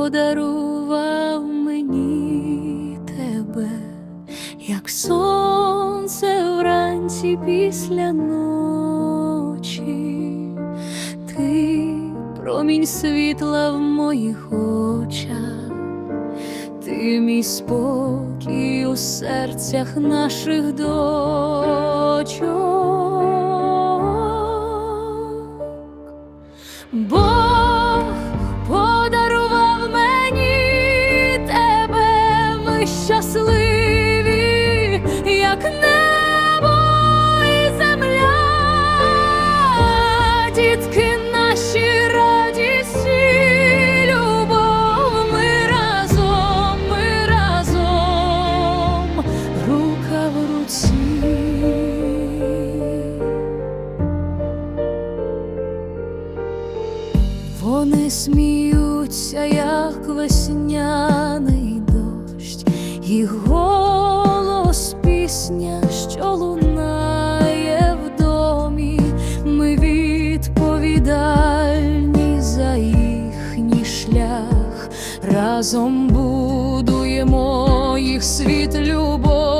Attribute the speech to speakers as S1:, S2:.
S1: подарував мені тебе, як сонце вранці після ночі, ти промінь світла в моїх очах, ти мій спокій у серцях наших дочок. Вони сміються, як весняний дощ, їх голос пісня, що лунає в домі. Ми відповідальні за їхній шлях, разом будуємо їх світ любові.